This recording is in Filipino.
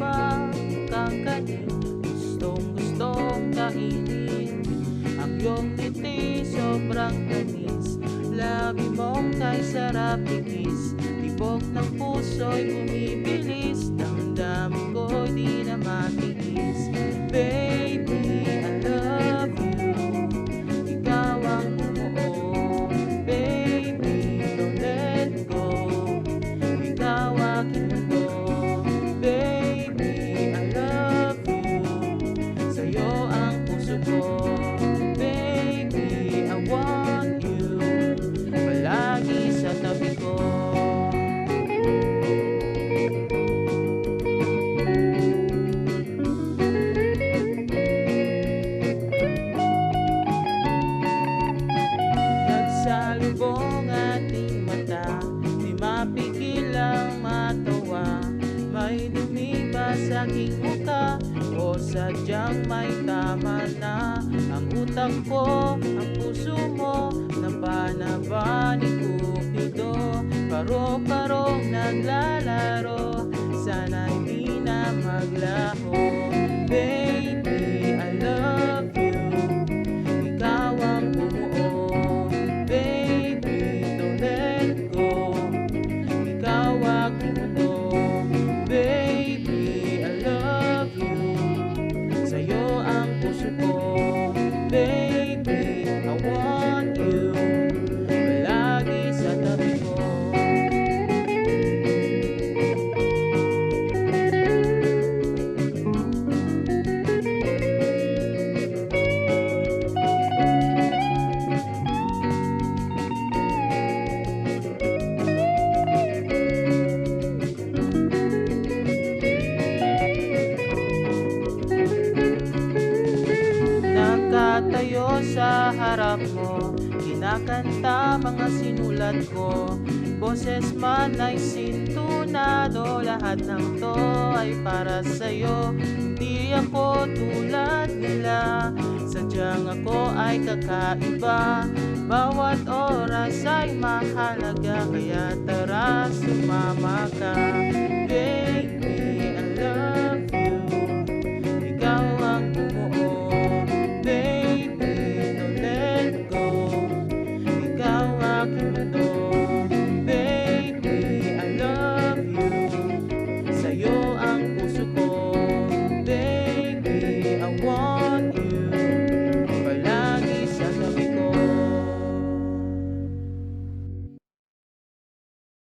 pa kakanin Gustong gustong kainin. Ang iyong ngiti sobrang tamis Labi mong kay sarap ng puso'y bumibilis. Damdamin ko'y di naman lumipas aking muka O sadyang may tama na Ang utak ko, ang puso mo Napanaba ni Cupido Paro-parong naglalaro Sana'y di na maglaho sa harap mo. Kinakanta mga sinulat ko. Boses man ay sintunado Lahat ng to ay para sa'yo. Hindi ako tulad nila Sadyang ako ay kakaiba. Bawat oras ay mahalaga Kaya tara sumama ka